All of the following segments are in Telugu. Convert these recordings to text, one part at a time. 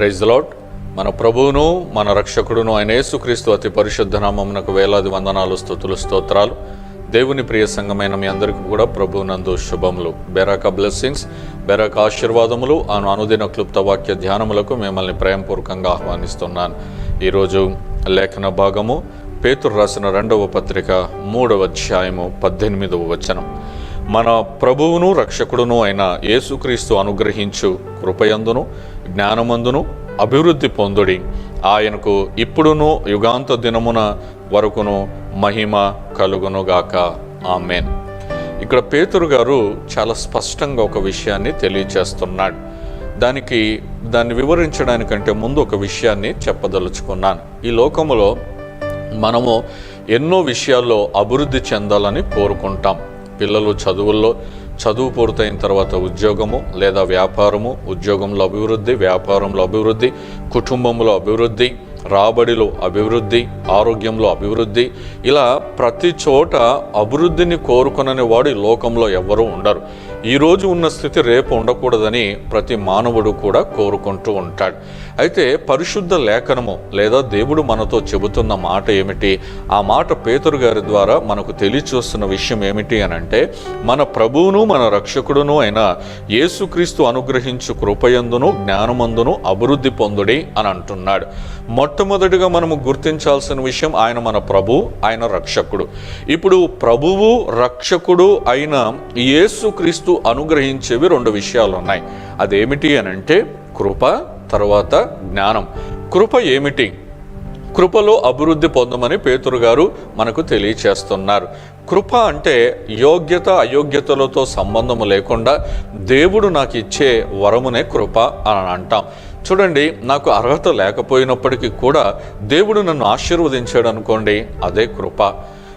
ప్రైజ్ లాడ్ మన ప్రభువును మన రక్షకుడును ఆయన యేసుక్రీస్తు అతి పరిశుద్ధ నామమునకు వేలాది వందనాలు స్థుతులు స్తోత్రాలు. దేవుని ప్రియ సంఘమైన మీ అందరికీ కూడా ప్రభునందు శుభములు. బెరాక బ్లెస్సింగ్స్ బెరాక ఆశీర్వాదములు. ఆను అనుదిన క్లుప్త వాక్య ధ్యానములకు మిమ్మల్ని ప్రేమపూర్వకంగా ఆహ్వానిస్తున్నాను. ఈరోజు లేఖన భాగము పేతురు రాసిన రెండవ పత్రిక మూడవ అధ్యాయము పద్దెనిమిదవ వచనం. మన ప్రభువును రక్షకుడును అయిన యేసుక్రీస్తు అనుగ్రహించు కృపయందును జ్ఞానమందును అభివృద్ధి పొందుడి. ఆయనకు ఇప్పుడును యుగాంత దినమున వరకును మహిమ కలుగునుగాక ఆమెన్. ఇక్కడ పేతురు గారు చాలా స్పష్టంగా ఒక విషయాన్ని తెలియచేస్తున్నాడు దానికి దాన్ని వివరించడానికంటే ముందు ఒక విషయాన్ని చెప్పదలుచుకున్నాను. ఈ లోకములో మనము ఎన్నో విషయాల్లో అభివృద్ధి చెందాలని కోరుకుంటాం. పిల్లలు చదువుల్లో చదువు పూర్తయిన తర్వాత ఉద్యోగము లేదా వ్యాపారము ఉద్యోగంలో అభివృద్ధి వ్యాపారంలో అభివృద్ధి కుటుంబంలో అభివృద్ధి రాబడిలో అభివృద్ధి ఆరోగ్యంలో అభివృద్ధి ఇలా ప్రతి చోట అభివృద్ధిని కోరుకునని వాడు ఈ లోకంలో ఎవ్వరూ ఉండరు. ఈరోజు ఉన్న స్థితి రేపు ఉండకూడదని ప్రతి మానవుడు కూడా కోరుకుంటూ ఉంటాడు. అయితే పరిశుద్ధ లేఖనము లేదా దేవుడు మనతో చెబుతున్న మాట ఏమిటి? ఆ మాట పేతురు గారి ద్వారా మనకు తెలియచూస్తున్న విషయం ఏమిటి అని అంటే మన ప్రభువును మన రక్షకుడును అయిన యేసుక్రీస్తు అనుగ్రహించు కృపయందును జ్ఞానమందును అభివృద్ధి పొందుడి అని అంటున్నాడు. మొట్టమొదటిగా మనము గుర్తించాల్సిన విషయం ఆయన మన ప్రభు ఆయన రక్షకుడు. ఇప్పుడు ప్రభువు రక్షకుడు అయిన యేసుక్రీస్తు అనుగ్రహించేవి రెండు విషయాలు ఉన్నాయి అదేమిటి అని అంటే కృప తర్వాత జ్ఞానం. కృప ఏమిటి? కృపలో అభివృద్ధి పొందమని పేతురు గారు మనకు తెలియచేస్తున్నారు. కృప అంటే యోగ్యత అయోగ్యతలతో సంబంధము లేకుండా దేవుడు నాకు ఇచ్చే వరమునే కృప అని అంటాం చూడండి నాకు అర్హత లేకపోయినప్పటికీ కూడా దేవుడు నన్ను ఆశీర్వదించాడు అనుకోండి అదే కృప.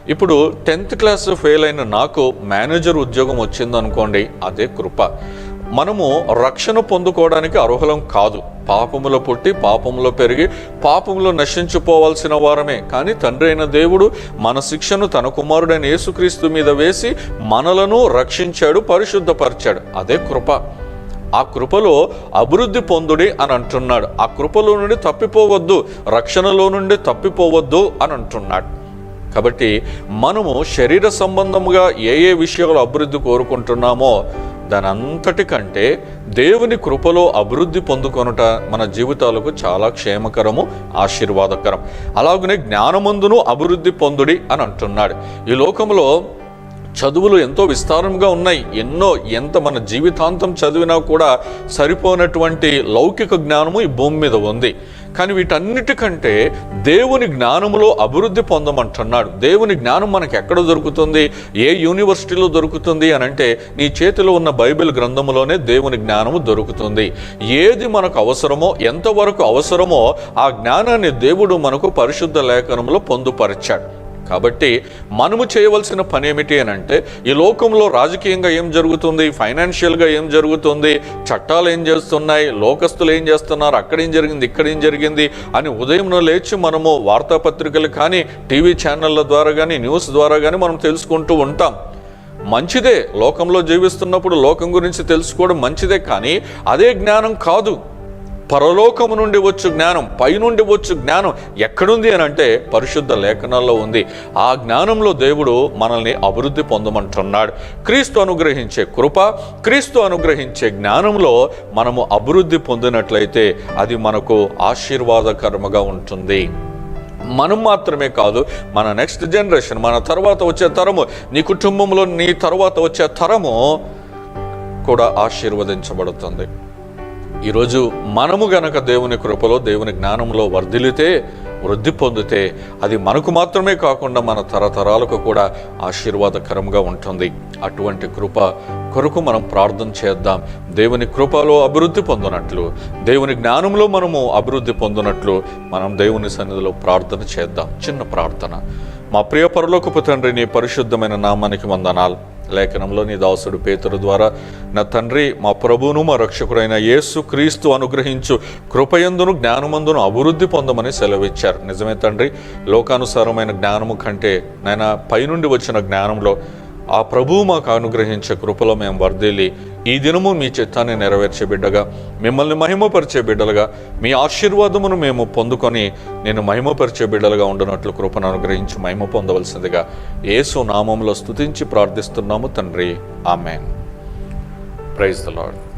ఇప్పుడు టెన్త్ క్లాస్ ఫెయిల్ అయిన నాకు మేనేజర్ ఉద్యోగం వచ్చిందనుకోండి అదే కృప. మనము రక్షణ పొందుకోవడానికి అర్హులం కాదు. పాపములో పుట్టి పాపములో పెరిగి పాపములో నశించిపోవాల్సిన వారమే. కానీ తండ్రి అయిన దేవుడు మన శిక్షను తన కుమారుడైన యేసుక్రీస్తు మీద వేసి మనలను రక్షించాడు పరిశుద్ధపరిచాడు. అదే కృప. ఆ కృపలో అభివృద్ధి పొందుడి అని అంటున్నాడు. ఆ కృపలో నుండి తప్పిపోవద్దు రక్షణలో నుండి తప్పిపోవద్దు అని అంటున్నాడు. కాబట్టి మనము శరీర సంబంధముగా ఏ ఏ విషయాలు అభివృద్ధి కోరుకుంటున్నామో దానంతటి కంటే దేవుని కృపలో అభివృద్ధి పొందుకొనుట మన జీవితాలకు చాలా క్షేమకరము ఆశీర్వాదకరం. అలాగనే జ్ఞానమందును అభివృద్ధి పొందుడి అని అంటున్నాడు. ఈ లోకంలో చదువులు ఎంతో విస్తారంగా ఉన్నాయి. ఎన్నో ఎంత మన జీవితాంతం చదివినా కూడా సరిపోనటువంటి లౌకిక జ్ఞానము ఈ భూమి మీద ఉంది. కానీ వీటన్నిటికంటే దేవుని జ్ఞానములో అభివృద్ధి పొందమంటున్నాడు. దేవుని జ్ఞానం మనకు ఎక్కడ దొరుకుతుంది? ఏ యూనివర్సిటీలో దొరుకుతుంది అని అంటే నీ చేతిలో ఉన్న బైబిల్ గ్రంథములోనే దేవుని జ్ఞానము దొరుకుతుంది. ఏది మనకు అవసరమో ఎంతవరకు అవసరమో ఆ జ్ఞానాన్ని దేవుడు మనకు పరిశుద్ధ లేఖనంలో పొందుపరిచాడు. కాబట్టి మనము చేయవలసిన పని ఏమిటి అని అంటే ఈ లోకంలో రాజకీయంగా ఏం జరుగుతుంది ఫైనాన్షియల్గా ఏం జరుగుతుంది చట్టాలు ఏం చేస్తున్నాయి లోకస్తులు ఏం చేస్తున్నారు అక్కడ ఏం జరిగింది ఇక్కడ ఏం జరిగింది అని ఉదయం లేచి మనము వార్తాపత్రికలు కానీ టీవీ ఛానళ్ళ ద్వారా కానీ న్యూస్ ద్వారా కానీ మనం తెలుసుకుంటూ ఉంటాం. మంచిదే లోకంలో జీవిస్తున్నప్పుడు లోకం గురించి తెలుసుకోవడం మంచిదే కానీ అదే జ్ఞానం కాదు. పరలోకము నుండి వచ్చు జ్ఞానం పైనుండి వచ్చు జ్ఞానం ఎక్కడుంది అని అంటే పరిశుద్ధ లేఖనాల్లో ఉంది. ఆ జ్ఞానంలో దేవుడు మనల్ని అభివృద్ధి పొందమంటున్నాడు. క్రీస్తు అనుగ్రహించే కృప క్రీస్తు అనుగ్రహించే జ్ఞానంలో మనము అభివృద్ధి పొందినట్లయితే అది మనకు ఆశీర్వాదకరముగా ఉంటుంది. మనం మాత్రమే కాదు మన నెక్స్ట్ జనరేషన్ మన తర్వాత వచ్చే తరము నీ కుటుంబంలో నీ తర్వాత వచ్చే తరము కూడా ఆశీర్వదించబడుతుంది. ఈరోజు మనము గనక దేవుని కృపలో దేవుని జ్ఞానంలో వర్ధిల్లితే వృద్ధి పొందితే అది మనకు మాత్రమే కాకుండా మన తరతరాలకు కూడా ఆశీర్వాదకరంగా ఉంటుంది. అటువంటి కృప కొరకు మనం ప్రార్థన చేద్దాం. దేవుని కృపలో అభివృద్ధి పొందినట్లు దేవుని జ్ఞానంలో మనము అభివృద్ధి పొందినట్లు మనం దేవుని సన్నిధిలో ప్రార్థన చేద్దాం. చిన్న ప్రార్థన. మా ప్రియ పరలోకపు తండ్రి నీ పరిశుద్ధమైన నామానికి వందనాలు. లేఖనంలో నీ దాసుడు పేతురు ద్వారా నా తండ్రి మా ప్రభువును మా రక్షకుడైన యేసు క్రీస్తు అనుగ్రహించు కృపయందును జ్ఞానమందును అభివృద్ధి పొందమని సెలవిచ్చారు. నిజమే తండ్రి లోకానుసారమైన జ్ఞానము కంటే నాయన పైనుండి వచ్చిన జ్ఞానంలో ఆ ప్రభువు మాకు అనుగ్రహించే కృపలో మేము వర్ధిల్లి ఈ దినము మీ చిత్తాన్ని నెరవేర్చే బిడ్డగా మిమ్మల్ని మహిమపరిచే బిడ్డలుగా మీ ఆశీర్వాదమును మేము పొందుకొని నేను మహిమపరిచే బిడ్డలుగా ఉండనట్లు కృపను అనుగ్రహించి మహిమ పొందవలసిందిగా యేసు నామంలో స్తుతించి ప్రార్థిస్తున్నాము తండ్రి. ఆమెన్. Praise the lord